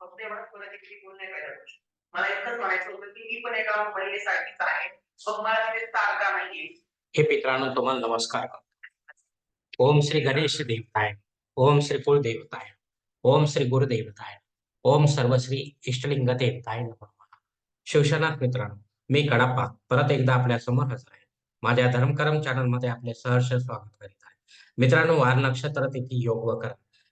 फक्त एवढंच बोलायचं की नाही पाहिजे. मला इतकंच म्हणायचं होतं की मी पण एका महिलेसारखीच आहे. मग मला तिथे स्थान नाहीये? हे पित्रांनो तुम्हाला नमस्कार ओम श्री गणेश देवताय ओम श्री कुलदेवताय ओम श्री गुरुदेवताय ओम सर्वश्री इष्टलिंग देवताय नमः शिवशनाथ मित्रांनो मी कडाप्पा परत एकदा आपल्यासमोर हजर आहे माझ्या धर्मकरम चॅनलमध्ये आपले सहर्ष स्वागत करीत आहे मित्रांनो वार नक्षत्र तिथी योग व कर्म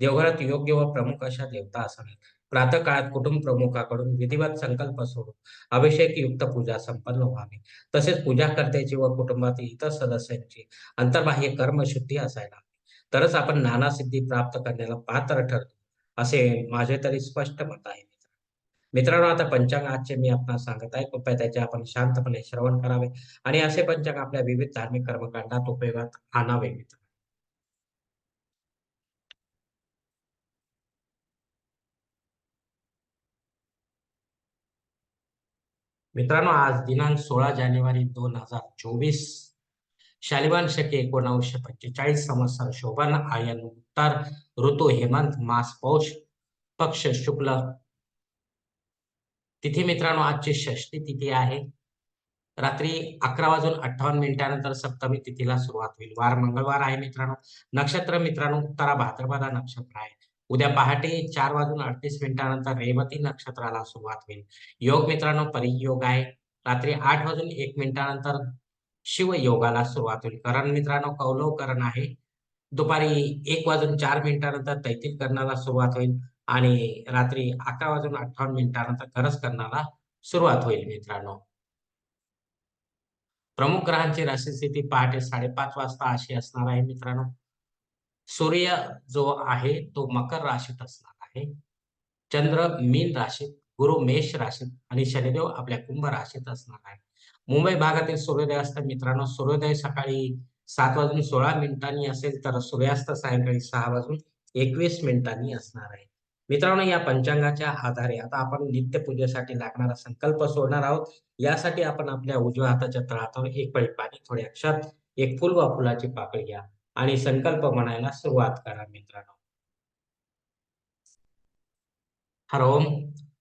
देवघरात योग्य व प्रमुख अशा देवता असाव्यात प्रातः काळात कुटुंब प्रमुखाकडून विधिवत संकल्प सोडून अभिषेक युक्त पूजा संपन्न व्हावी. तसेच पूजा कर्त्याची व कुटुंबातील इतर सदस्यांची अंतर्बाह्य कर्मशुद्धी असायला हवी. तरच आपण नाना सिद्धी प्राप्त करण्याला पात्र ठरतो असे माझे तरी स्पष्ट मत आहे मित्रांनो आता पंचांग आजचे मी आपण सांगत आहे. कृपया त्याचे आपण शांतपणे श्रवण करावे आणि असे पंचांग आपल्या विविध धार्मिक कर्मकांडात उपयोगात आणावे मित्र. मित्रांनो आज दिनांक सोळा जानेवारी दोन हजार चोवीस. शालिबान शके एकोणावीसशे पंचेचाळीस संवत्सर शोभन आयन उत्तर ऋतू हेमंत मास पौष पक्ष शुक्ल. तिथी मित्रांनो आजची षष्टी तिथी आहे. रात्री अकरा वाजून अठ्ठावन्न मिनिटानंतर सप्तमी तिथीला सुरुवात होईल. वार मंगळवार आहे मित्रांनो. नक्षत्र मित्रांनो उत्तरा भाद्रपदा नक्षत्र आहे. उद्या पहाटे चार वाजून अडतीस मिनिटानंतर रेवती नक्षत्राला सुरुवात होईल. योग मित्रांनो परियोग आहे. रात्री आठ वाजून एक मिनिटानंतर शिव योगाला सुरुवात होईल. करण मित्रांनो कौलव करण आहे. दुपारी एक वाजून चार मिनिटानंतर तैतील करणाला सुरुवात होईल आणि रात्री अकरा वाजून अठ्ठावन्न मिनिटानंतर गरज करणाला सुरुवात होईल मित्रांनो. प्रमुख ग्रहांची राशी स्थिती पहाटे साडेपाच वाजता अशी असणार आहे मित्रांनो. सूर्य जो आहे तो मकर राशीत असणार आहे. चंद्र मीन राशीत गुरु मेष राशीत आणि शनिदेव आपल्या कुंभ राशीत असणार आहे. मुंबई भागातील सूर्योदय असतात मित्रांनो सूर्योदय सकाळी सात वाजून सोळा मिनिटांनी असेल तर सूर्यास्त सायंकाळी सहा वाजून एकवीस मिनिटांनी असणार आहे. मित्रांनो या पंचांगाच्या आधारे आता आपण नित्यपूजेसाठी लागणारा संकल्प सोडणार आहोत. यासाठी आपण आपल्या उजव्या हाताच्या तळातून एक पळी पाणी थोडे अक्षात एक फुल वा फुलाची पाकळी घ्या. आणि संकल्प म्हणायला सुरुवात करा मित्रांनो. हर ओम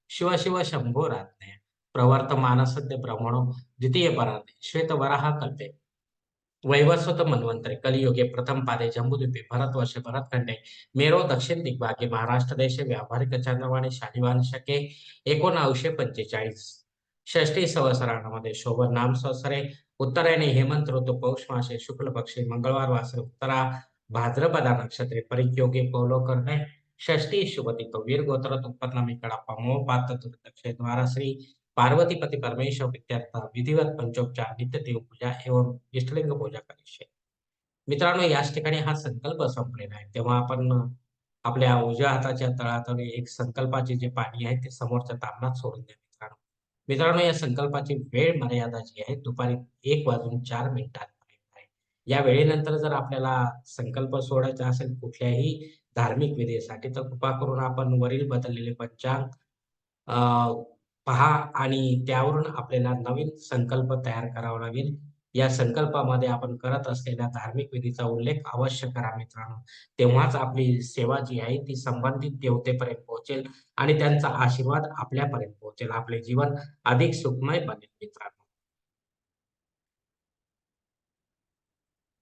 शिव शिव शंभो रात्ने प्रवर्त मानसद्य ब्रह्मणो द्वितीय पराते श्वेत वराह कल्पे. वैवस्वत मनवंतरे कलियुगे प्रथम पादे जम्बुद्वीपे भरतवर्षे भरतखंडे मेरो दक्षिण दिग्भागे महाराष्ट्र देशे व्यावहारिक चंद्रवाणी शालिवान शके एकोणावीसशे पंचेचाळीस. षष्टी संवत्सरामध्ये शोभन नाम संवत्सरे उत्तरायणी हेमंत ऋतू पौष मासे शुक्ल पक्षी मंगळवार वासर उत्तरा भाद्रपदा नक्षत्रे परियोगे पौलो करणे षष्टी शुभती वीर गोत्र उत्पन्न कडापा मोह पात्र द्वारा श्री पार्वतीपती परमेश्वर विद्यार्थ विधिवत पंचोपचार नित्य देव पूजा एवं इष्टलिंग पूजा करीशे मित्रांनो याच ठिकाणी हा संकल्प संपलेला आहे. तेव्हा आपण आपल्या उजव्या हाताच्या तळातळी एक संकल्पाचे जे पाणी आहे ते समोरच्या तांबणात सोडून द्या मित्रांनो या संकल्पाची वेळ मर्यादा जी आहे दुपारी एक वाजून चार मिनिटांपर्यंत आहे. या वेळेनंतर जर आपल्याला संकल्प सोडायचा असेल कुठल्याही धार्मिक विधेसाठी तर कृपा करून आपण वरील बदललेले पंचांग अं पहा आणि त्यावरून आपल्याला नवीन संकल्प तयार करावा लागेल. या संकल्पामध्ये आपण करत असलेल्या धार्मिक विधीचा उल्लेख अवश्य करा मित्रांनो. तेव्हाच आपली सेवा जी आहे ती संबंधित देवतेपर्यंत पोहोचेल आणि त्यांचा आशीर्वाद आपल्यापर्यंत पोहोचेल. आपले जीवन अधिक सुखमय बनेल मित्रांनो.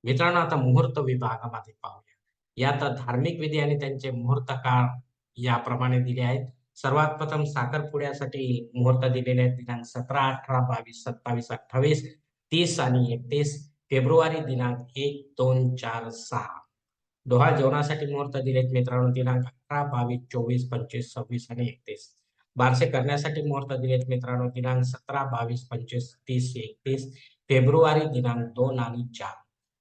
मित्रांनो आता मुहूर्त विभागामध्ये पाहूया. यात धार्मिक विधी आणि त्यांचे मुहूर्त काळ याप्रमाणे दिले आहेत. सर्वात प्रथम साखरपुड्यासाठी मुहूर्त दिलेले आहेत. दिनांक सतरा अठरा बावीस सत्तावीस अठ्ठावीस. तीस आणि एकतीस फेब्रुवारी दिनांक एक दोन चार सहा. डोहा जेवणासाठी मुहूर्त दिलेत मित्रांनो दिनांक अठरा बावीस चोवीस पंचवीस सव्वीस आणि एकतीस. बारसे करण्यासाठी मुहूर्त दिलेत मित्रांनो दिनांक सतरा बावीस पंचवीस तीस एकतीस फेब्रुवारी दिनांक दोन आणि चार.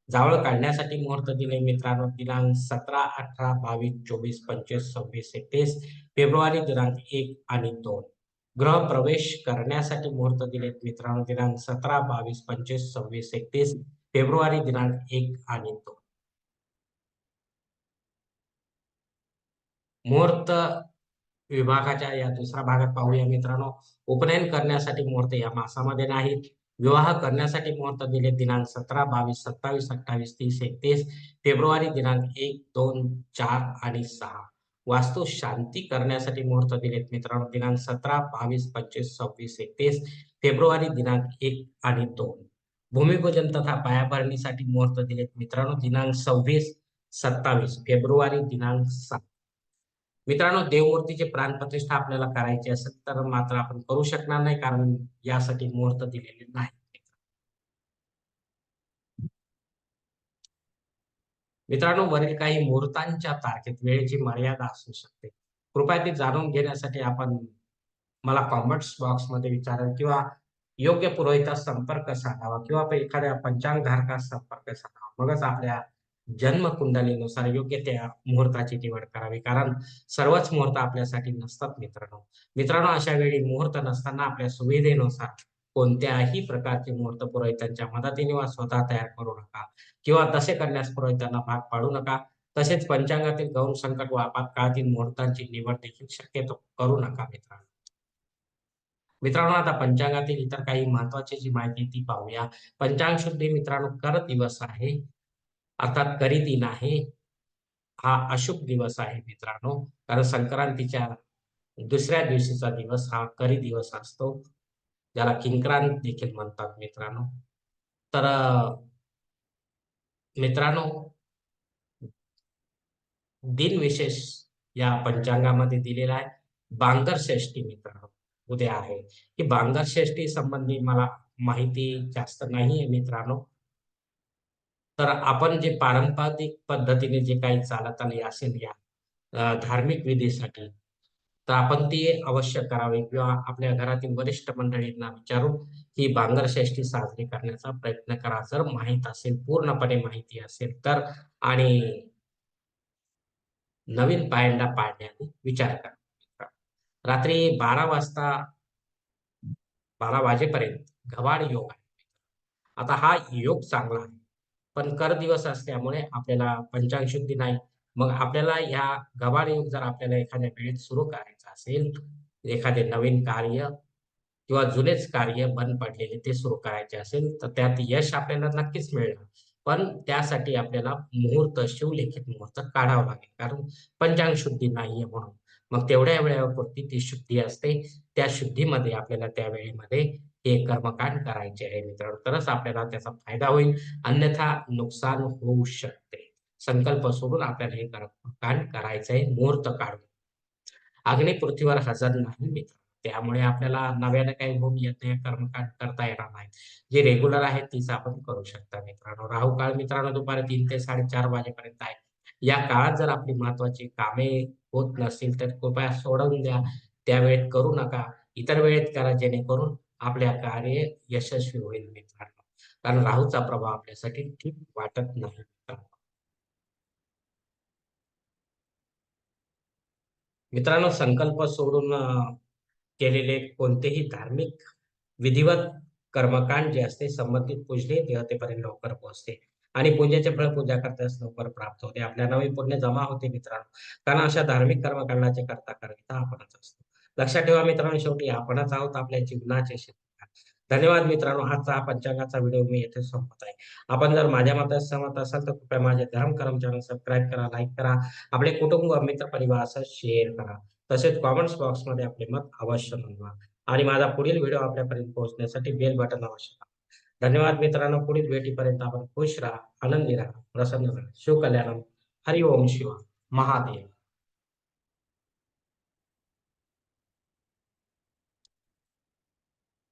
जावळ काढण्यासाठी मुहूर्त दिले मित्रांनो दिनांक सतरा अठरा बावीस चोवीस पंचवीस सव्वीस एकतीस फेब्रुवारी दिनांक एक आणि दोन. ग्रह प्रवेश करण्यासाठी मुहूर्त दिलेत मित्रांनो दिनांक सतरा बावीस पंचवीस सव्वीस एकतीस फेब्रुवारी दिनांक एक आणि दोन. मुहूर्त विभागाच्या या दुसऱ्या भागात पाहूया मित्रांनो. उपनयन करण्यासाठी मुहूर्त या मासामध्ये नाहीत. विवाह करण्यासाठी मुहूर्त दिले दिनांक सतरा बावीस सत्तावीस अठ्ठावीस तीस एकतीस फेब्रुवारी दिनांक एक दोन चार आणि सहा. वास्तव शांती करण्यासाठी मुहूर्त दिलेत. मित्रांनो दिनांक सतरा बावीस पंचवीस सव्वीस एकतीस फेब्रुवारी दिनांक एक आणि दोन. भूमिपूजन तथा पायाभरणीसाठी मुहूर्त दिलेत. मित्रांनो दिनांक सव्वीस सत्तावीस फेब्रुवारी दिनांक सात. मित्रांनो देवमूर्तीचे प्राणप्रतिष्ठा आपल्याला करायची असेल तर मात्र आपण करू शकणार नाही कारण यासाठी मुहूर्त दिलेले नाही. मित्रांनो वरील काही मुहूर्तांच्या तारखेत वेळेची मर्यादा असू शकते कृपया ती जाणून घेण्यासाठी आपण मला कॉमेंट्स बॉक्समध्ये विचाराल किंवा योग्य पुरोहितास संपर्क साधावा किंवा एखाद्या पंचांगधारकास संपर्क साधावा. मगच आपल्या जन्म कुंडलीनुसार योग्य त्या मुहूर्ताची निवड करावी कारण सर्वच मुहूर्त आपल्यासाठी नसतात मित्रांनो. मित्रांनो अशा वेळी मुहूर्त नसताना आपल्या सुविधेनुसार कोणत्याही प्रकारचे मुहूर्त पुरोहितांच्या मदतीने वा स्वतः तयार करू नका. किंवा तसे करण्यास पुरोहितांना भाग पाडू नका. तसेच पंचांगातील गौण संकट व आपत्काळातील मुहूर्तांची निवड देखील शक्यतो करू नका मित्रांनो. मित्रांनो आता पंचांगातील इतर काही महत्वाची जी माहिती ती पाहूया. पंचांग शुद्धी मित्रांनो कर दिवस आहे. अर्थात करी दिन आहे. हा अशुभ दिवस आहे मित्रांनो. कारण संक्रांतीच्या दुसऱ्या दिवशीचा दिवस हा करी दिवस असतो. ज्याला किंक्रांत देखील म्हणतात मित्रांनो. तर मित्रांनो दिनविशेष या पंचांगामध्ये दिलेला आहे. बांगर षष्टी मित्रांनो उद्या आहे. ही बांगर षष्टी संबंधी मला माहिती जास्त नाहीये मित्रांनो. तर आपण जे पारंपरिक पद्धतीने जे काही चालत आले असेल या धार्मिक विधीसाठी तर आपण ती अवश्य करावी किंवा आपल्या घरातील वरिष्ठ मंडळींना विचारून ही बांगरषष्ठी साजरी करण्याचा प्रयत्न करा. जर माहीत असेल पूर्णपणे माहिती असेल तर आणि नवीन पायंडा पाडण्याने विचार करा. रात्री बारा वाजता बारा वाजेपर्यंत घवाड योग आहे. आता हा योग चांगला आहे पण कर दिवस असल्यामुळे आपल्याला पंचांग शुद्धी नाही. मग आपल्याला ह्या गवाळ योग जर आपल्याला एखाद्या वेळेत सुरू करायचं असेल एखादे नवीन कार्य किंवा जुनेच कार्य बंद पडलेले ते सुरू करायचे असेल तर त्यात यश आपल्याला नक्कीच मिळणार. पण त्यासाठी आपल्याला मुहूर्त शिवलेखित मुहूर्त काढावं लागेल. कारण पंचांग शुद्धी नाहीये म्हणून. मग तेवढ्या वेळेवरती ती शुद्धी असते. त्या शुद्धीमध्ये आपल्याला त्या वेळेमध्ये हे कर्मकांड करायचे आहे मित्रांनो. तरच आपल्याला त्याचा फायदा होईल. अन्यथा नुकसान होऊ शकते. संकल्प सोडून आपल्याला हे कर्मकांड करायचं आहे मुहूर्त काढून. अग्नि पृथ्वीवर हजर नाही मित्र. त्यामुळे आपल्याला नव्याने काही होम येत नाही कर्मकांड करता येणार नाही. जे रेग्युलर आहे तीच आपण करू शकता मित्रांनो. राहू काळ मित्रांनो दुपारी तीन ते साडेचार वाजेपर्यंत आहे. या काळात जर आपली महत्वाची कामे होत नसतील तर कृपया सोडून द्या. त्यावेळेत करू नका. इतर वेळेत करा जेणेकरून आपल्या कार्य यशस्वी होईल मित्रांनो. कारण राहूचा प्रभाव आपल्यासाठी ठीक वाटत नाही. मित्रांनो संकल्प सोडून केलेले कोणतेही धार्मिक विधिवत कर्मकांड जे असते संबंधित पूजनीय देवतेपर्यंत लवकर पोहोचते. आणि पूजेचे फळ पूजा करताच लवकर प्राप्त होते. आपल्या नवी पुण्य जमा होते मित्रांनो. कारण अशा धार्मिक कर्मकांडाचे करता करता आपणच असतो. लक्षात ठेवा मित्रांनो शेवटी आपणच आहोत आपल्या जीवनाचे धन्यवाद मित्रांनो आजचा हा पंचांगाचा व्हिडिओ मी येथे संपत आहे. आपण जर माझ्या मतात सहमत असाल तर कृपया माझे धर्म कर्म चॅनल सबस्क्राईब करा लाईक करा. आपले कुटुंब मित्र परिवार शेअर करा. तसेच कॉमेंट्स बॉक्समध्ये आपले मत अवश्य नोंदवा. आणि माझा पुढील व्हिडिओ आपल्यापर्यंत पोहोचण्यासाठी बेल बटन आवश्यक धन्यवाद मित्रांनो पुढील भेटीपर्यंत आपण खुश राहा आनंदी राहा. प्रसन्न राहा. शिवकल्याणम हरि ओम शिवा महादेव.